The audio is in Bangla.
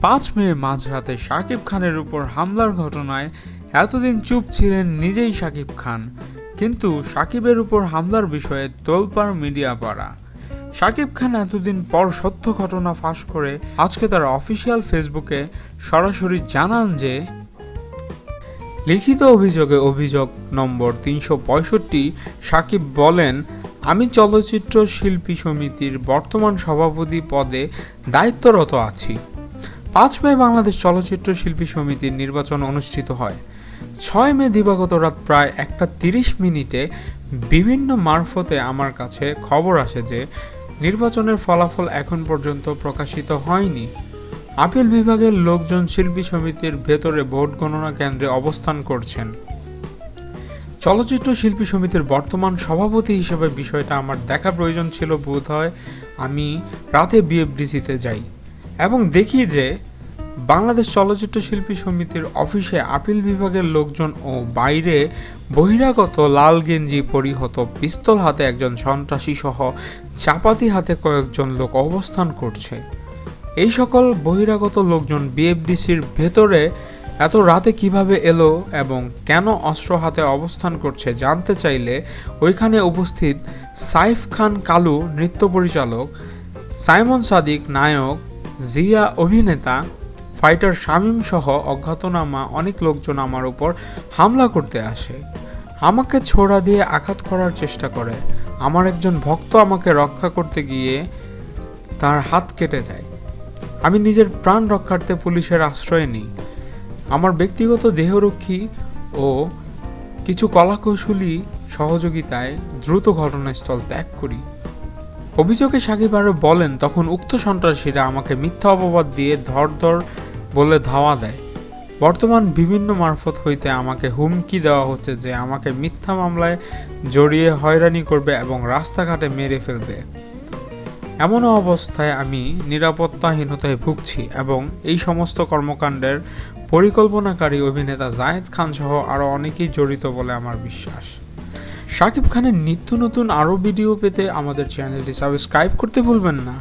পাঁচ মে মাঝরাতে শাকিব খানের উপর হামলার ঘটনায় এতদিন চুপ ছিলেন নিজেই শাকিব খান। কিন্তু শাকিবের উপর হামলার বিষয়ে তোলপাড় মিডিয়া পাড়া। শাকিব খান এতদিন পর সত্য ঘটনা ফাঁস করে আজকে তার অফিসিয়াল ফেসবুকে সরাসরি জানান যে লিখিত অভিযোগে অভিযোগ নম্বর তিনশো পঁয়ষট্টি সাকিব বলেন, আমি চলচ্চিত্র শিল্পী সমিতির বর্তমান সভাপতি পদে দায়িত্বরত আছি। পাঁচ মে বাংলাদেশ চলচ্চিত্র শিল্পী সমিতির নির্বাচন অনুষ্ঠিত হয়। ছয় মে দিবাগত রাত প্রায় একটা তিরিশ মিনিটে বিভিন্ন মারফতে আমার কাছে খবর আসে যে, নির্বাচনের ফলাফল এখন পর্যন্ত প্রকাশিত হয়নি। আপিল বিভাগের লোকজন শিল্পী সমিতির ভেতরে ভোট গণনা কেন্দ্রে অবস্থান করছেন। চলচ্চিত্র শিল্পী সমিতির বর্তমান সভাপতি হিসেবে বিষয়টা আমার দেখা প্রয়োজন ছিল বোধ হয় আমি রাতে বিএফডিসিতে যাই এবং দেখি যে বাংলাদেশ চলচ্চিত্র শিল্পী সমিতির অফিসে আপিল বিভাগের লোকজন ও বাইরে বহিরাগত লাল গেঞ্জি পরিহত পিস্তল হাতে একজন সন্ত্রাসী সহ চাপাতি হাতে কয়েকজন লোক অবস্থান করছে। এই সকল বহিরাগত লোকজন বিএফডিসির ভেতরে এত রাতে কীভাবে এলো এবং কেন অস্ত্র হাতে অবস্থান করছে জানতে চাইলে ওইখানে উপস্থিত সাইফ খান কালু নৃত্য পরিচালক, সাইমন সাদিক নায়ক, জিয়া অভিনেতা, ফাইটার শামীম সহ অজ্ঞাতনামা অনেক লোকজন আমার উপর হামলা করতে আসে। আমাকে ছোড়া দিয়ে আঘাত করার চেষ্টা করে। আমার একজন ভক্ত আমাকে রক্ষা করতে গিয়ে তার হাত কেটে যায়। আমি নিজের প্রাণ রক্ষার্থে পুলিশের আশ্রয় নিই। আমার ব্যক্তিগত দেহরক্ষী ও কিছু কলাকৌশলী সহযোগিতায় দ্রুত ঘটনাস্থল ত্যাগ করি। অভিযোগে সাকিব আরও বলেন, তখন উক্ত সন্ত্রাসীরা আমাকে মিথ্যা অপবাদ দিয়ে ধর ধর বলে ধাওয়া দেয়। বর্তমান বিভিন্ন মারফত হইতে আমাকে হুমকি দেওয়া হচ্ছে যে আমাকে মিথ্যা মামলায় জড়িয়ে হয়রানি করবে এবং রাস্তাঘাটে মেরে ফেলবে। এমন অবস্থায় আমি নিরাপত্তাহীনতায় ভুগছি এবং এই সমস্ত কর্মকাণ্ডের পরিকল্পনাকারী অভিনেতা জায়েদ খান সহ আরও অনেকেই জড়িত বলে আমার বিশ্বাস। শাকিব খানের নিত্য নতুন আরও ভিডিও পেতে আমাদের চ্যানেলটি সাবস্ক্রাইব করতে ভুলবেন না।